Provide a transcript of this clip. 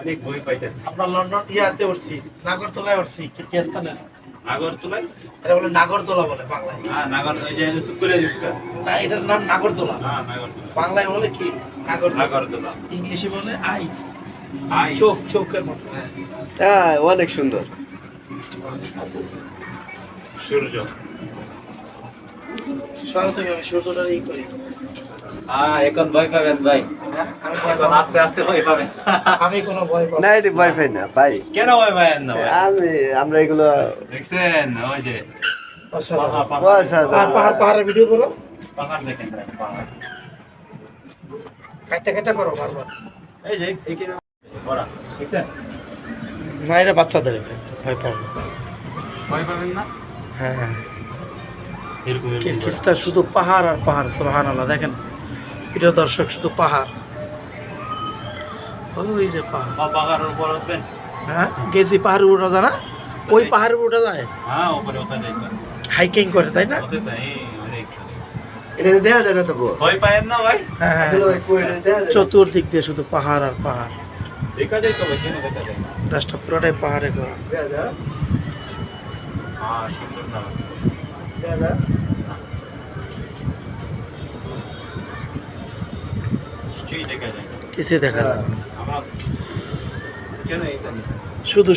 অনেক বই পাইতেন। আপনার লন্ডন ইয়াতে উঠছি নাগরতলায় উঠছি কিরগিজস্তানে। নাগরতলায়? এটা বলে নাগরদোলা বলে বাংলায়। হ্যাঁ নাগর ওই যে উঁচু করে না এটার নাম নাগরদোলা হ্যাঁ নাগরতলা। বাংলায় বলে কি? নাগর নাগরতলা। ইংলিশে বলে আই। আই। চোখ চোখের মতো হ্যাঁ। হ্যাঁ অনেক সুন্দর। সূর্য। সরো আমি সূর্যটার ই করি। হ্যাঁ এখন ভয় পাবেন ভাই। হ্যাঁ, ভয় এখন আস্তে আস্তে ভয় পাবেন। আমি কোনো ভয় পাবো না। না। ভাই। কেন ভয় না ভাই? আমি আমরা এগুলো দেখছেন ওই যে পাহাড় পাহাড়ের ভিডিও করো পাহাড় দেখেন পাহাড়। কাটটা কাটটা করো বারবার। এই যে এখানে বড়া দেখছেন? না এটা বাচ্চাদের ভয় পাবো। ভয় পাবেন না? হ্যাঁ হ্যাঁ। কিরগিজস্তান শুধু পাহাড় আর পাহাড় সুবহান আল্লাহ দেখেন প্রিয় দর্শক শুধু পাহাড়। ওই যে পাহাড়। বা পাহাড়ের হ্যাঁ গেছি পাহাড়ে উঠা যায় না? ওই পাহাড়ে উঠা যায়? হ্যাঁ হাইকিং করে তাই না? ওতে তাই অনেক এটা দেখা যায় না তো ভয় পায়েন না ভাই? হ্যাঁ হ্যাঁ। চতুর্দিক দিয়ে শুধু পাহাড় আর পাহাড়। দেখা যায় তো ভাই কেন দেখা যায় না? রাস্তা পুরোটাই পাহাড়ে করা দেখা যায়? হ্যাঁ সুন্দর না। দেখা যায়? কিছুই দেখা যায় না। শুধু